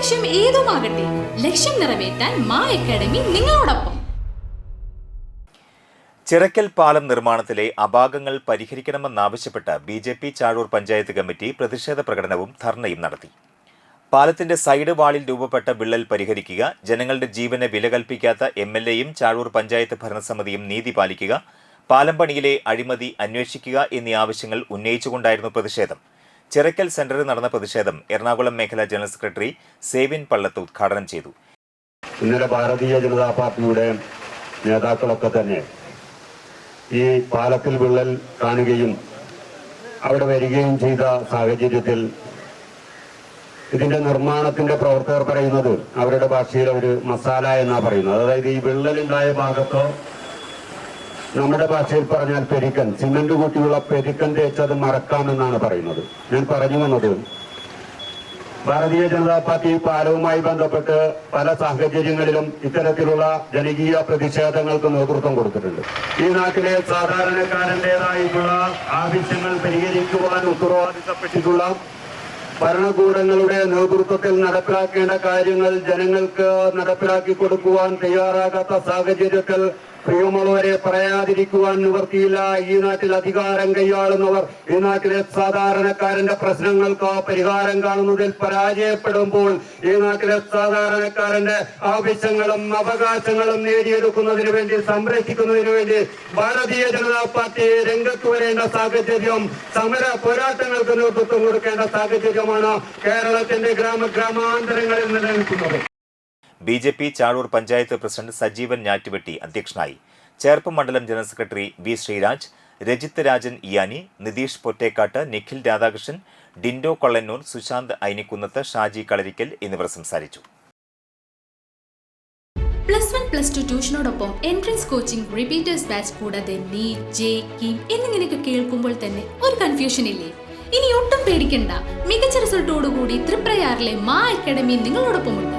ലക്ഷ്യം ഏതുമാകട്ടെ ലക്ഷ്യം നിറവേറ്റാൻ മാ അക്കാഡമി നിങ്ങളോടൊപ്പം. ചിറക്കൽ പാലം നിർമ്മാണത്തിലെ അപാകങ്ങൾ പരിഹരിക്കണമെന്നാവശ്യപ്പെട്ട് B J P Chazhoor panchayat committee പ്രതിഷേധ പ്രകടനവും ധർണയും നടത്തി. പാലത്തിന്റെ സൈഡ് വാളിൽ രൂപപ്പെട്ട വിള്ളൽ പരിഹരിക്കുക ജനങ്ങളുടെ ജീവനെ വില കൽപ്പിക്കാത്ത എം എൽ എയും ചാഴൂർ പഞ്ചായത്ത് ഭരണസമിതിയും നീതി പാലിക്കുക പാലം പണിയിലെ അഴിമതി അന്വേഷിക്കുക എന്നീ ആവശ്യങ്ങൾ ഉന്നയിച്ചുകൊണ്ടായിരുന്നു പ്രതിഷേധം. ചിറക്കൽ സെന്ററിൽ നടന്ന പ്രതിഷേധം എറണാകുളം മേഖലാ ജനറൽ സെക്രട്ടറി സേവിൻ പള്ളത്ത് ഉദ്ഘാടനം ചെയ്തു. ഇന്നലെ ഭാരതീയ ജനതാ പാർട്ടിയുടെ നേതാക്കളൊക്കെ തന്നെ ഈ പാലത്തിൽ വിള്ളൽ കാണുകയും അവിടെ വരികയും ചെയ്ത സാഹചര്യത്തിൽ ഇതിന്റെ നിർമ്മാണത്തിന്റെ പ്രവർത്തകർ പറയുന്നത് അവരുടെ ഭാഷയിൽ ഒരു മസാല എന്നാ പറയുന്നത്. അതായത് ഈ വിള്ളലുണ്ടായ ഭാഗത്തോ നമ്മുടെ ഭാഷയിൽ പറഞ്ഞാൽ പെരിക്കൻ. സിമെന്റ് കൂട്ടിയുള്ള പെരിക്കൻ തേച്ചത് മറക്കാമെന്നാണ് പറയുന്നത്. ഞാൻ പറഞ്ഞു വന്നത് ഭാരതീയ ജനതാ പാർട്ടി പാലവുമായി ബന്ധപ്പെട്ട് പല സാഹചര്യങ്ങളിലും ഇത്തരത്തിലുള്ള ജനകീയ പ്രതിഷേധങ്ങൾക്ക് നേതൃത്വം കൊടുത്തിട്ടുണ്ട്. ഈ നാട്ടിലെ സാധാരണക്കാരന്റെതായിട്ടുള്ള ആവശ്യങ്ങൾ പരിഹരിക്കുവാൻ ഉത്തരവാദിത്തപ്പെട്ടിട്ടുള്ള ഭരണകൂടങ്ങളുടെ നേതൃത്വത്തിൽ നടപ്പിലാക്കേണ്ട കാര്യങ്ങൾ ജനങ്ങൾക്ക് നടപ്പിലാക്കി കൊടുക്കുവാൻ തയ്യാറാകാത്ത സാഹചര്യത്തിൽ പ്രിയമുള്ളവരെ പറയാതിരിക്കുവാൻ നിവർത്തിയില്ല ഈ നാട്ടിൽ അധികാരം കൈയാളുന്നവർ ഈ നാട്ടിലെ സാധാരണക്കാരന്റെ പ്രശ്നങ്ങൾക്ക് പരിഹാരം കാണുന്നതിൽ പരാജയപ്പെടുമ്പോൾ ഈ നാട്ടിലെ സാധാരണക്കാരന്റെ ആവശ്യങ്ങളും അവകാശങ്ങളും നേടിയെടുക്കുന്നതിന് വേണ്ടി സംരക്ഷിക്കുന്നതിന് വേണ്ടി ഭാരതീയ ജനതാ പാർട്ടി രംഗത്ത് വരേണ്ട സാഹചര്യം സമര പോരാട്ടങ്ങൾക്ക് നേതൃത്വം കൊടുക്കേണ്ട സാഹചര്യമാണ് കേരളത്തിന്റെ ഗ്രാമ ഗ്രാമാന്തരങ്ങളിൽ നിലനിൽക്കുന്നത്. B J P Chazhoor panchayat president Sajeevan Njattuvetti അധ്യക്ഷനായി. ചേർപ്പ് മണ്ഡലം general secretary V Sreeraj Rajith Rajan Iyani Nitheesh Pottekkatt Nikhil Radhakrishnan Dindo Kollannur Sushanth Ainikkunnath Shaji Kalarikkal എന്നിവർ സംസാരിച്ചു. പ്ലസ് വൺ പ്ലസ് ടു ട്യൂഷനോടൊപ്പം എൻട്രൻസ് കോച്ചിംഗ് റിപ്പീറ്റേഴ്സ് ബാച്ച് കൂടാതെ NEET J എന്നിങ്ങനെയൊക്കെ കേൾക്കുമ്പോൾ തന്നെ ഒരു കൺഫ്യൂഷൻ ഇല്ലേ? ഇനി ഒട്ടും പേടിക്കണ്ട. മികച്ച റിസൾട്ടോടുകൂടി ത്രിപ്രയാറിലെ മാ അക്കാഡമി നിങ്ങളോടൊപ്പമുണ്ട്.